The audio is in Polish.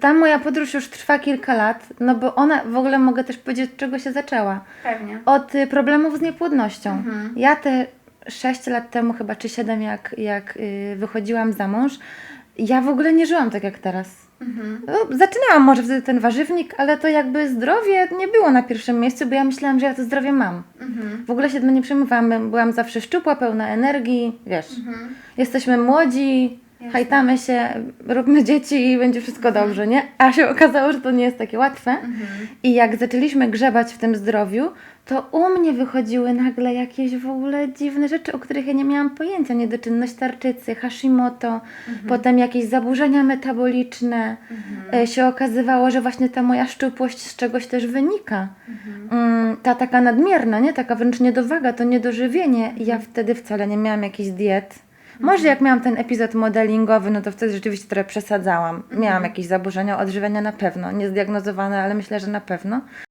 ta moja podróż już trwa kilka lat, no bo ona, w ogóle mogę też powiedzieć, od czego się zaczęła. Pewnie. Od y, problemów z niepłodnością. Mhm. Ja te 6 lat temu, chyba czy 7, jak, jak y, wychodziłam za mąż, ja w ogóle nie żyłam tak jak teraz. Mhm. No, zaczynałam może wtedy ten warzywnik, ale to jakby zdrowie nie było na pierwszym miejscu, bo ja myślałam, że ja to zdrowie mam. Mhm. W ogóle się tym nie przejmowałam, byłam zawsze szczupła, pełna energii, wiesz. Mhm. Jesteśmy młodzi. Hajtamy się, róbmy dzieci i będzie wszystko dobrze, nie? A się okazało, że to nie jest takie łatwe. Mhm. I jak zaczęliśmy grzebać w tym zdrowiu, to u mnie wychodziły nagle jakieś w ogóle dziwne rzeczy, o których ja nie miałam pojęcia. Niedoczynność tarczycy, Hashimoto, potem jakieś zaburzenia metaboliczne. E, się okazywało, że właśnie ta moja szczupłość z czegoś też wynika. Mm, Ta taka nadmierna, nie? Taka wręcz niedowaga, to niedożywienie. Ja wtedy wcale nie miałam jakichś diet. Może jak miałam ten epizod modelingowy, no to wtedy rzeczywiście trochę przesadzałam. Miałam jakieś zaburzenia odżywiania na pewno, niezdiagnozowane, ale myślę, że na pewno.